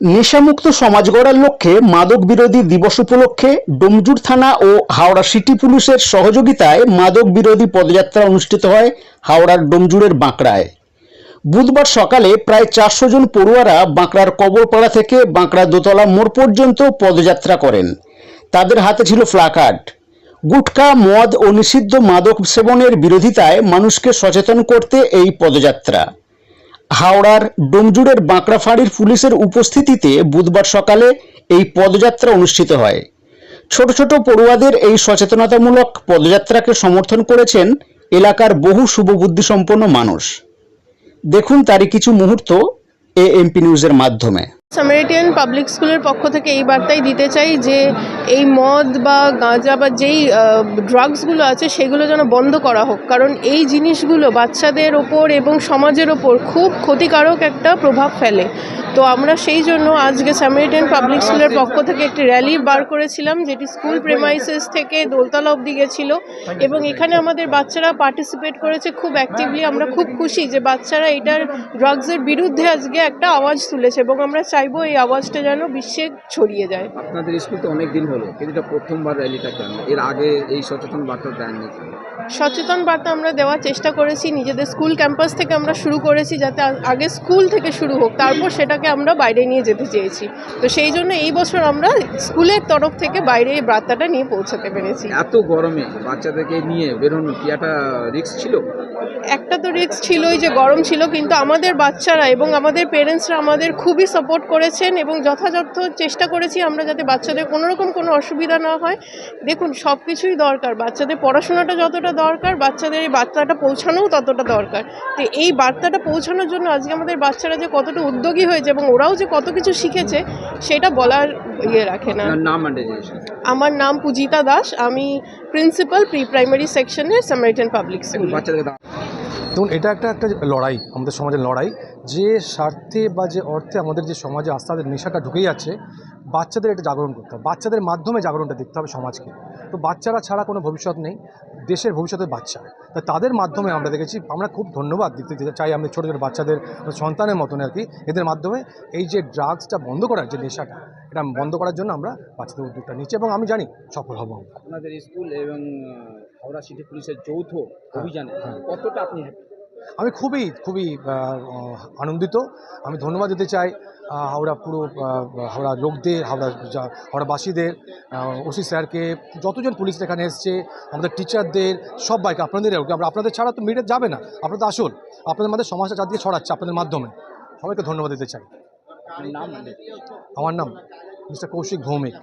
নেশামুক্ত সমাজ গড়ার লক্ষ্যে মাদক বিরোধী দিবস উপলক্ষে ডোমজুর থানা ও হাওড়া সিটি পুলিশের সহযোগিতায় মাদক বিরোধী পদযাত্রা অনুষ্ঠিত হয় হাওড়ার ডোমজুরের বাঁকড়ায়। বুধবার সকালে প্রায় চারশো জন পড়ুয়ারা বাঁকড়ার কবরপাড়া থেকে বাঁকড়া দোতলা মোড় পর্যন্ত পদযাত্রা করেন। তাদের হাতে ছিল ফ্লাকার্ড। গুটখা মদ ও নিষিদ্ধ মাদক সেবনের বিরোধিতায় মানুষকে সচেতন করতে এই পদযাত্রা। হাওড়ার ডোমজুড়ের বাঁকড়া ফাঁড়ির পুলিশের উপস্থিতিতে বুধবার সকালে এই পদযাত্রা অনুষ্ঠিত হয়। ছোট ছোট পড়ুয়াদের এই সচেতনতামূলক পদযাত্রাকে সমর্থন করেছেন এলাকার বহু শুভবুদ্ধিসম্পন্ন মানুষ। দেখুন তারই কিছু মুহূর্ত এ এমপি নিউজের মাধ্যমে। সামারিটিয়ান পাবলিক স্কুলের পক্ষ থেকে এই বার্তাই দিতে চাই যে এই মদ বা গাঁজা বা যেই ড্রাগসগুলো আছে সেগুলো যেন বন্ধ করা হোক। কারণ এই জিনিসগুলো বাচ্চাদের ওপর এবং সমাজের ওপর খুব ক্ষতিকারক একটা প্রভাব ফেলে। তো আমরা সেই জন্য আজকে সামারিটিয়ান পাবলিক স্কুলের পক্ষ থেকে একটি র্যালি বার করেছিলাম, যেটি স্কুল প্রেমাইসেস থেকে দোলতলা অবধি গেছিল এবং এখানে আমাদের বাচ্চারা পার্টিসিপেট করেছে খুব অ্যাক্টিভলি আমরা খুব খুশি যে বাচ্চারা এটার ড্রাগসের বিরুদ্ধে আজকে একটা আওয়াজ তুলেছে এবং আমরা চাইব এই আওয়াজটা যেন বিশ্বে ছড়িয়ে যায়। আপনাদের স্কুল তো অনেক দিন হলো কিন্তু এটা প্রথমবার র্যালিটা কেন? এর আগে এই সচেতন বার্তা দেননি? সচেতন বার্তা আমরা দেওয়ার চেষ্টা করেছি নিজেদের স্কুল ক্যাম্পাস থেকে আমরা শুরু করেছি যাতে আগে স্কুল থেকে শুরু হোক তারপর সেটাকে আমরা বাইরে নিয়ে যেতে চেয়েছি। তো সেই জন্য এই বছর আমরা স্কুলের তরফ থেকে বাইরে এই বার্তাটা নিয়ে পৌঁছাতে পেরেছি। এত গরমে বাচ্চাদেরকে নিয়ে বেরোনো কি একটা রিস্ক ছিল? একটা তো রিস্ক ছিলই যে গরম ছিল কিন্তু আমাদের বাচ্চারা এবং আমাদের পেরেন্টসরা আমাদের খুবই সাপোর্ট করেছেন এবং যথাযথ চেষ্টা করেছি আমরা যাতে বাচ্চাদের কোনোরকম কোনো অসুবিধা না হয়। দেখুন সব কিছুই দরকার। বাচ্চাদের পড়াশোনাটা যতটা দরকার বাচ্চাদের এই বার্তাটা পৌঁছানোও ততটা দরকার। তো এই বার্তাটা পৌঁছানোর জন্য আজকে আমাদের বাচ্চারা যে কতটা উদ্যোগী হয়েছে এবং ওরাও যে কত কিছু শিখেছে সেটা বলার ইয়ে রাখে না। আমার নাম পূজিতা দাস। আমি প্রিন্সিপাল প্রি প্রাইমারি সেকশনের সামারিটান পাবলিক স্কুল। দেখুন, এটা একটা একটা লড়াই, আমাদের সমাজের লড়াই। যে স্বার্থে বা যে অর্থে আমাদের যে সমাজে আস্তে আস্তে নেশাটা ঢুকে যাচ্ছে বাচ্চাদের এটা জাগরণ করতে হবে বাচ্চাদের মাধ্যমে জাগরণটা দেখতে হবে সমাজকে তো বাচ্চারা ছাড়া কোনো ভবিষ্যৎ নেই দেশের ভবিষ্যতের বাচ্চা তা তাদের মাধ্যমে আমরা দেখেছি আমরা খুব ধন্যবাদ দিতে চাই আমাদের ছোটো ছোটো বাচ্চাদের সন্তানের মতন আর কি এদের মাধ্যমে এই যে ড্রাগসটা বন্ধ করার যে নেশাটা এটা বন্ধ করার জন্য আমরা বাচ্চাদের উদ্যোগটা নিচ্ছি এবং আমি জানি সফল হব আমরা। আপনাদের স্কুল এবং হাওড়া সিটি পুলিশের যৌথ অভিযানে হ্যাঁ। কতটা আপনি? আমি খুবই খুবই আনন্দিত। আমি ধন্যবাদ দিতে চাই হাওড়া পুরো হাওড়া লোকদের হাওড়া যা- হাওড়াবাসীদের। ওসি স্যারকে যতজন পুলিশ এখানে এসছে আমাদের টিচারদের সবাইকে আপনাদের আমরা আপনাদের ছাড়া তো মিডিয়া যাবে না। আপনাদের আসল আপনাদের মধ্যে সমাজটা চারদিকে ছড়াচ্ছে আপনাদের মাধ্যমে। সবাইকে ধন্যবাদ দিতে চাই। আমার নাম মিস্টার কৌশিক ভৌমিক।